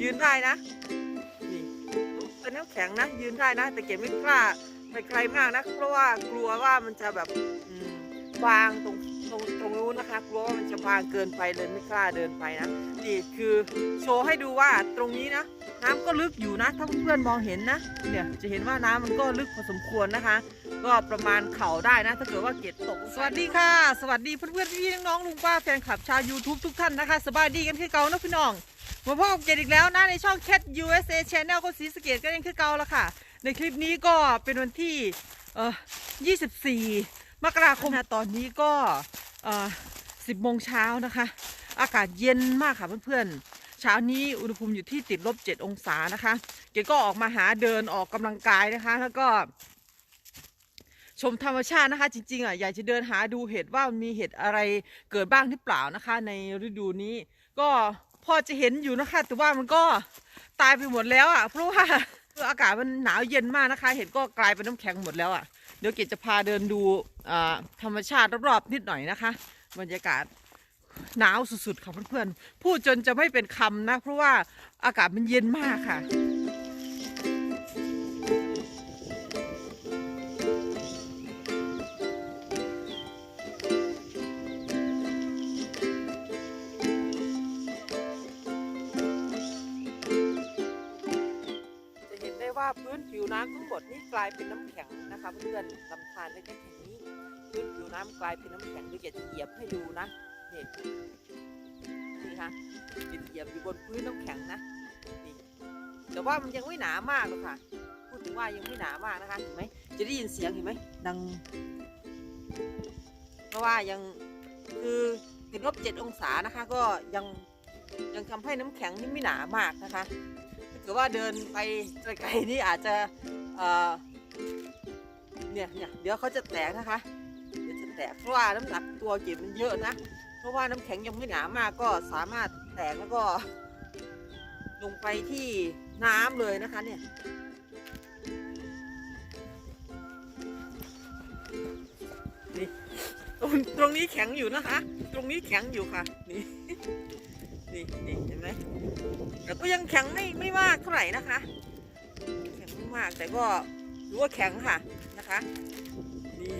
ยืนได้นะนี่เป็นน้ำแข็งนะ ยืนได้นะ แต่เก๋ไม่กล้าไปไกลมากนะเพราะว่ากลัวว่ามันจะแบบบางตรงตรงตรงนู้นนะคะกลัวว่ามันจะบางเกินไปเลยไม่กล้าเดินไปนะนี่คือโชว์ให้ดูว่าตรงนี้นะน้ำก็ลึกอยู่นะ ถ้าเพื่อนมองเห็นนะเนี่ยจะเห็นว่าน้ำมันก็ลึกพอสมควรนะคะ ก็ประมาณเข่าได้นะ ถ้าเกิดว่าเกตตก สวัสดีค่ะ สวัสดีเพื่อนๆพี่ๆน้องๆลุงป้าแฟนคลับชาว YouTube ทุกท่านนะคะ สบายดีกันคือเก่านะพี่น้อง มาพบกับเกตอีกแล้วนะในช่อง Cat USA Channel ก็สีสะเกตก็ยังคือเก่าแล้วค่ะ ในคลิปนี้ก็เป็นวันที่เอ่อ24 มกราคมนะตอนนี้ก็เอ่อ10โมงเช้านะคะ อากาศเย็นมากค่ะเพื่อนๆเช้านี้อุณหภูมิอยู่ที่ติดลบ 7 องศานะคะ เกดก็ออกมาหาเดินออกกำลังกายนะคะ แล้วก็ชมธรรมชาตินะคะ จริงๆอะอยากจะเดินหาดูเห็ดว่ามันมีเห็ดอะไรเกิดบ้างหรือเปล่านะคะ ในฤดูนี้ก็ พอจะเห็นอยู่นะคะ แต่ว่ามันก็ตายไปหมดแล้วอะ เพราะว่าอากาศมันหนาวเย็นมากนะคะ เห็ดก็กลายเป็นน้ำแข็งหมดแล้วอะ เดี๋ยวเกดจะพาเดินดูธรรมชาติรอบๆนิดหน่อยนะคะ บรรยากาศหนาวสุดๆค่ะเพื่อนๆ พูดจนจะไม่เป็นคำนะ เพราะว่าอากาศมันเย็นมากค่ะ พื้นผิวน้ำทั้งหมดนี่กลายเป็นน้ำแข็งนะคะเพื่อนลำธารเล็กๆแห่งนี้ พื้นผิวน้ำกลายเป็นน้ำแข็งดูเกดจะเหยียบให้ดูนะนี่นี่ค่ะเกดเหยียบอยู่บนพื้นน้ำแข็งนะนี่แต่ว่ามันยังไม่หนามากหรอกค่ะ พูดถึงว่ายังไม่หนามากนะคะเห็นไหมจะได้ยินเสียงเห็นไหมดัง เพราะว่ายังคือติดลบเจ็ดองศานะคะ ก็ยังยังทำให้น้ำแข็งนี่ไม่หนามากนะคะ ถ้าเกิดว่าเดินไปไกลๆนี่อาจจะเนี่ยเนี่ยเดี๋ยวเขาจะแตกนะคะ เดี๋ยวจะแตกเพราะว่าน้ำหนักตัวเก็บมันเยอะนะ เพราะว่าน้ำแข็งยังไม่หนามากก็สามารถแตกแล้วก็ ลงไปที่น้ำเลยนะคะเนี่ยนี่ตรงตรงนี้แข็งอยู่นะคะ ตรงนี้แข็งอยู่ค่ะ นี่ นี่นี่เห็นไหมแต่ก็ยังแข็งไม่ไม่มากเท่าไหร่นะคะ แข็งไม่มากแต่ก็ถือว่าแข็งค่ะนะคะนี่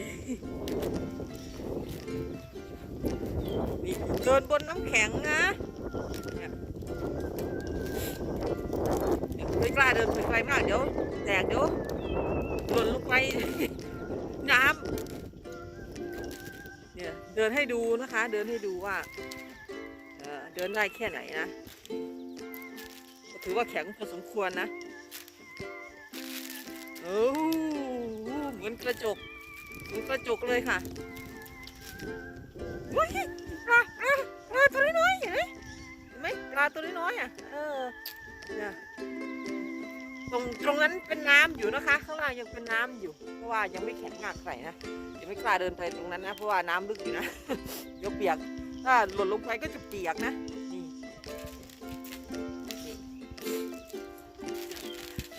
นี่เดินบนน้ำแข็งนะเนี่ยไม่กล้าเดินไปไกลมากเดี๋ยวแตกเดี๋ยวหล่นลงไปน้ำเนี่ยเดินให้ดูนะคะ เดินให้ดูว่า เดินได้แค่ไหนนะ ถือว่าแข็งพอสมควรนะโอ้โหเหมือนกระจกเหมือนกระจกเลยค่ะว้ายปลาปลาปลาตัวน้อยๆเห็นไหมเห็นไหมปลาตัวน้อยๆอะเออเนี่ยตรงตรงนั้นเป็นน้ำอยู่นะคะ ข้างล่างยังเป็นน้ำอยู่ เพราะว่ายังไม่แข็งมากเท่นะยังไม่กล้าเดินไปตรงนั้นนะ เพราะว่าน้ำลึกอยู่นะเดี๋ยวเปียก ถ้าหล่นลงไปก็จะเปียกนะนี่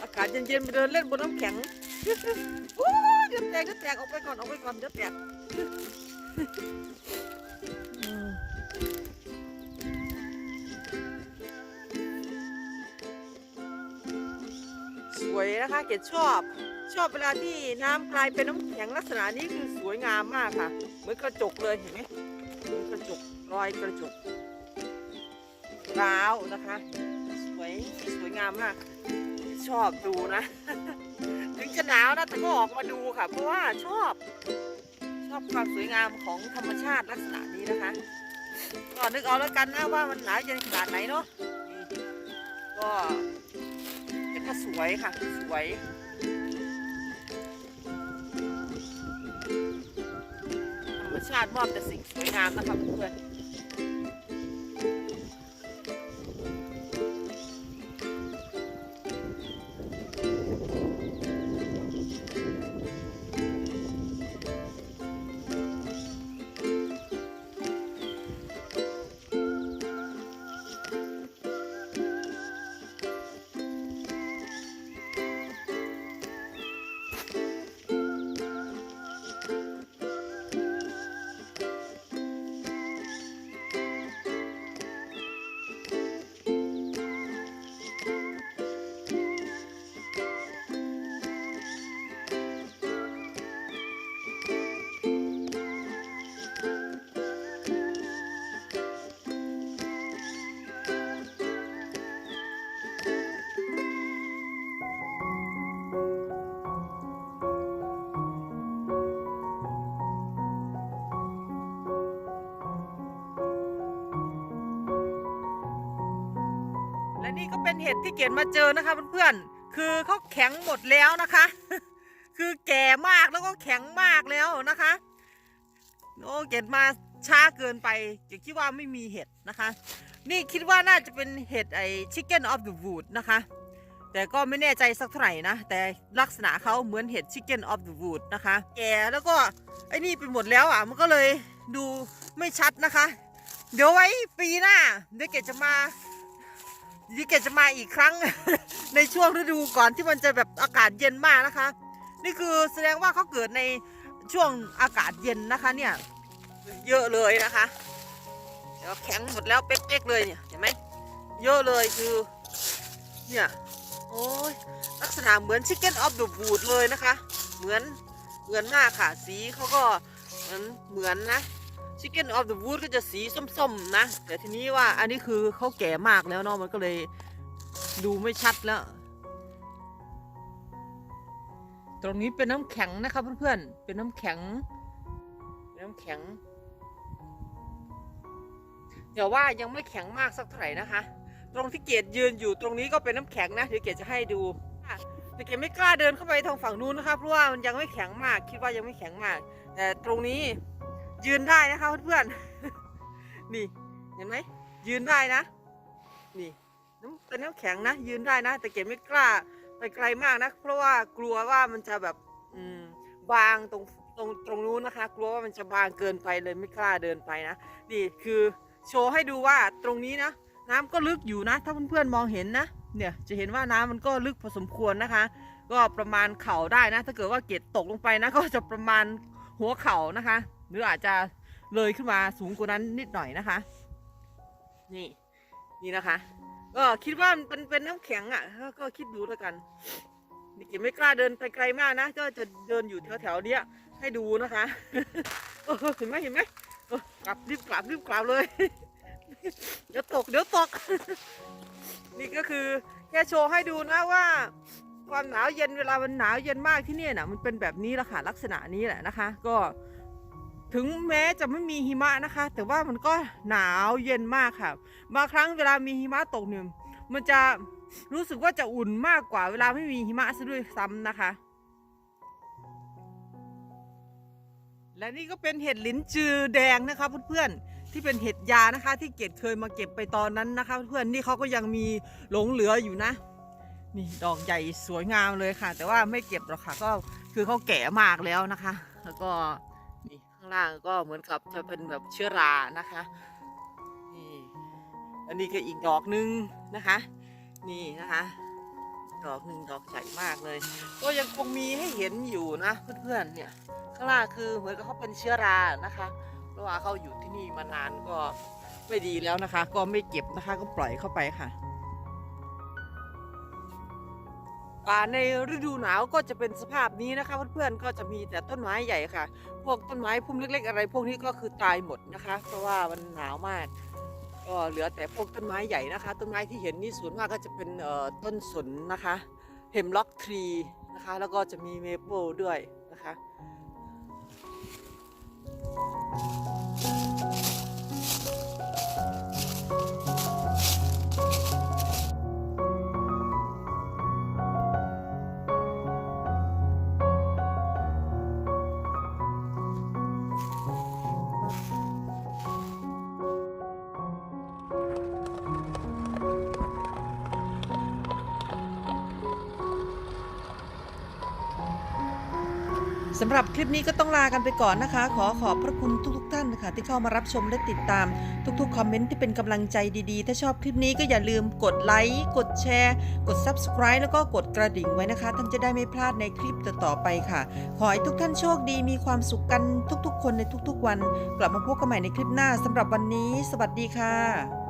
อากาศเย็นๆไปเดินเล่นบนน้ำแข็งโอ้ยเดี๋ยวแตกเดี๋ยวแตกออกไปก่อนออกไปก่อนเดี๋ยวแตกสวยนะคะเกดชอบชอบเวลาที่น้ำกลายเป็นน้ำแข็งลักษณะนี้คือสวยงามมากค่ะ เหมือนกระจกเลยเห็นไหม เหมือนกระจกรอยกระจกร้าวนะคะ สวยสวยงามมาก ชอบดูนะ ถึงจะหนาวนะแต่ก็ออกมาดูค่ะ เพราะว่าชอบ ชอบความสวยงามของธรรมชาติลักษณะนี้นะคะก็นึกเอาแล้วกันนะว่ามันหนาวเย็นขนาดไหนเนาะนี่ก็แต่ก็สวยค่ะ สวย ชาติมอบแต่สิ่งสวยงามนะคะเพื่อน นี่ก็เป็นเห็ดที่เกดมาเจอนะคะเพื่อนๆ คือเขาแข็งหมดแล้วนะคะ คือแก่มากแล้วก็แข็งมากแล้วนะคะ โอ้เกดมาช้าเกินไปเกดคิดว่าไม่มีเห็ดนะคะ นี่คิดว่าน่าจะเป็นเห็ดไอ chicken of the wood นะคะ แต่ก็ไม่แน่ใจสักเท่าไหร่นะ แต่ลักษณะเขาเหมือนเห็ด chicken of the wood นะคะ แก่แล้วก็ไอ้นี่ไปหมดแล้วอะ มันก็เลยดูไม่ชัดนะคะ เดี๋ยวไว้ปีหน้าเดี๋ยวเกดจะมา ยวเกจะมาอีกครั้ง ในช่วงฤดูก่อนที่มันจะแบบอากาศเย็นมากนะคะ นี่คือแสดงว่าเขาเกิดในช่วงอากาศเย็นนะคะเนี่ย เยอะเลยนะคะเดี๋ยวแข็งหมดแล้วเป๊กๆเลยเนี่ยเห็นไหมเยอะเลยคือเนี่ยโอ้ยลักษณะเหมือน Chicken of the Wood เลยนะคะ เหมือนเหมือนมากค่ะสีเขาก็เหมือนเหมือนนะ Chicken of the Wood ก็จะสีส้มๆนะ แต่ทีนี้ว่าอันนี้คือเขาแก่มากแล้วเนาะมันก็เลยดูไม่ชัดแล้ว ตรงนี้เป็นน้ำแข็งนะคะเพื่อนๆ เป็นน้ำแข็งเป็นน้ำแข็งเดี๋ยวว่ายังไม่แข็งมากสักเท่าไหร่นะคะ ตรงที่เกดยืนอยู่ตรงนี้ก็เป็นน้ำแข็งนะเดี๋ยวเกดจะให้ดูแต่เกดไม่กล้าเดินเข้าไปทางฝั่งนู้นนะคะเพราะว่ามันยังไม่แข็งมาก คิดว่ายังไม่แข็งมาก แต่ตรงนี้ ยืนได้นะคะเพื่อนๆนี่เห็นไหมยืนได้นะ นี่น้ำเป็นน้ำแข็งนะ ยืนได้นะ แต่เกดไม่กล้าไปไกลมากนะ เพราะว่ากลัวว่ามันจะแบบอืมบางตรงตรงตรงนู้นนะคะ กลัวว่ามันจะบางเกินไปเลยไม่กล้าเดินไปนะนี่คือโชว์ให้ดูว่าตรงนี้นะน้ำก็ลึกอยู่นะ ถ้าเพื่อนๆมองเห็นนะเนี่ยจะเห็นว่าน้ำมันก็ลึกพอสมควรนะคะ ก็ประมาณเข่าได้นะ ถ้าเกิดว่าเกล็ดตกลงไปนะ ก็จะประมาณหัวเข่านะคะ หรืออาจจะเลยขึ้นมาสูงกว่านั้นนิดหน่อยนะคะ นี่นี่นะคะก็คิดว่ามันเป็นเป็นน้ำแข็งอะก็ก็คิดดูแล้วกันนี่กดไม่กล้าเดินไปไกลมากนะก็จะเดินอยู่แถวๆเนี้ยให้ดูนะคะเห็นไหมเห็นไหมกลับรีบกลับรีบกลับเลย เดี๋ยวตกเดี๋ยวตก นี่ก็คือแค่โชว์ให้ดูนะว่า ความหนาวเย็นเวลามันหนาวเย็นมากที่นี่นะมันเป็นแบบนี้แหละค่ะลักษณะนี้แหละนะคะ ก็ ถึงแม้จะไม่มีหิมะนะคะ แต่ว่ามันก็หนาวเย็นมากค่ะ บางครั้งเวลามีหิมะตกเนี่ยมันจะรู้สึกว่าจะอุ่นมากกว่าเวลาไม่มีหิมะซะด้วยซ้ำนะคะ และนี่ก็เป็นเห็ดลิ้นจือแดงนะคะเพื่อนๆที่เป็นเห็ดยานะคะ ที่เกดเคยมาเก็บไปตอนนั้นนะคะ เพื่อนๆนี่เขาก็ยังมีหลงเหลืออยู่นะ นี่ดอกใหญ่สวยงามเลยค่ะ แต่ว่าไม่เก็บหรอกค่ะ ก็คือเขาแก่มากแล้วนะคะ แล้วก็างล่างก็เหมือนกับจะเป็นแบบเชื้อรานะคะนี่อันนี้ก็อีกดอกหนึงนะคะ นี่นะคะ ดอกหนึ่งดอกใหญ่มากเลย ก็ยังคงมีให้เห็นอยู่นะเพื่อนๆเนี่ยข้างล่างคือเหมือนกับเขาเป็นเชื้อรานะคะเพราะว่าเขาอยู่ที่นี่มานานก็ไม่ดีแล้วนะคะ ก็ไม่เก็บนะคะก็ปล่อยเข้าไปค่ะ ป่าในฤดูหนาวก็จะเป็นสภาพนี้นะคะเพื่อนๆก็จะมีแต่ต้นไม้ใหญ่ค่ะ พวกต้นไม้พุ่มเล็ก ๆ อะไร พวกนี้ก็คือตายหมดนะคะ เพราะว่ามันหนาวมากก็เหลือแต่พวกต้นไม้ใหญ่นะคะ ต้นไม้ที่เห็นนี่ส่วนมากก็จะเป็นต้นสนนะคะเฮมล็อกทรีนะคะ แล้วก็จะมีเมเปิลด้วยนะคะ สำหรับคลิปนี้ก็ต้องลากันไปก่อนนะคะ ขอขอบพระคุณทุกๆท่านนะคะที่เข้ามารับชมและติดตาม ทุกๆ คอมเมนต์ที่เป็นกำลังใจดีๆ ถ้าชอบคลิปนี้ก็อย่าลืมกดไลค์กดแชร์ กด Subscribe แล้วก็กดกระดิ่งไว้นะคะ ท่านจะได้ไม่พลาดในคลิปต่อๆไปค่ะ ขอให้ทุกท่านโชคดีมีความสุขกันทุกๆ คนในทุกๆ วัน กลับมาพบกันใหม่ในคลิปหน้าสำหรับวันนี้ สวัสดีค่ะ